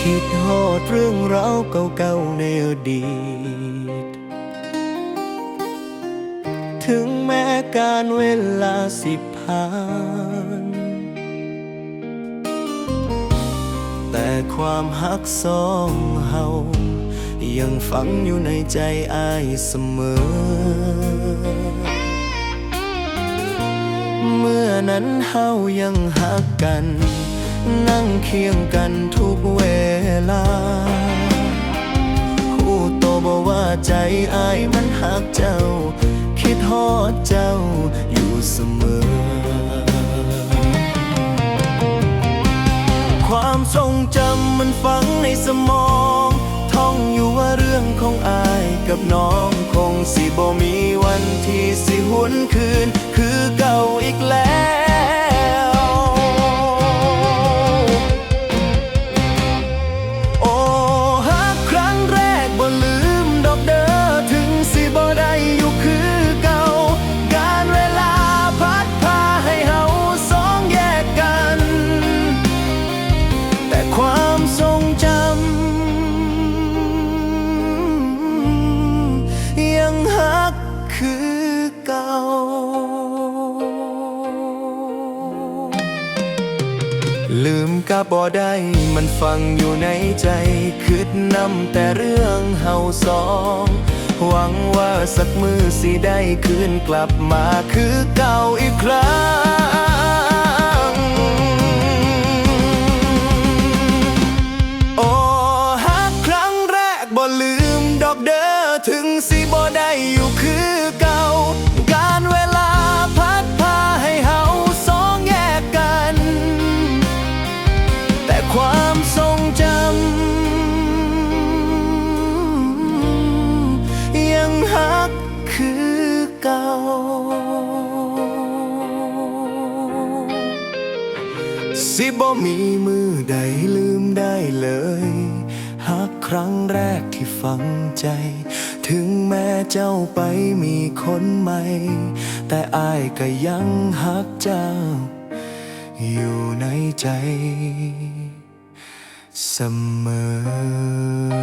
คิดฮอดเรื่องราวเก่าๆในอดีต ถึงแม้การเวลาสิผ่าน แต่ความหักสองเฮายังฝังอยู่ในใจอายเสมอ เมื่อนั้นเฮายังหักกัน นั่งเคียงกันทุกเว ลาผู้โตบอกว่าใจอายมันหักเจ้า คิดฮอดเจ้าอยู่เสมอ ความทรงจำมันฝังในสมอง ท่องอยู่ว่าเรื่องของอายกับน้อง คือเก่า ลืมก็บ่ได้มันฟังอยู่ในใจคิดนำแต่เรื่องเฮาสอง หวังว่าสักมือสิได้คืนกลับมาคือเก่าอีกครั้ง โอ้ฮักครั้งแรกบ่ลืมดอกเด้อถึงสิบ่ได้ สิบ่มีมือใดลืมได้เลยหากครั้งแรกที่ฝังใจ ถึงแม้เจ้าไปมีคนใหม่ แต่อายก็ยังหักเจ้า อยู่ในใจ เสมอ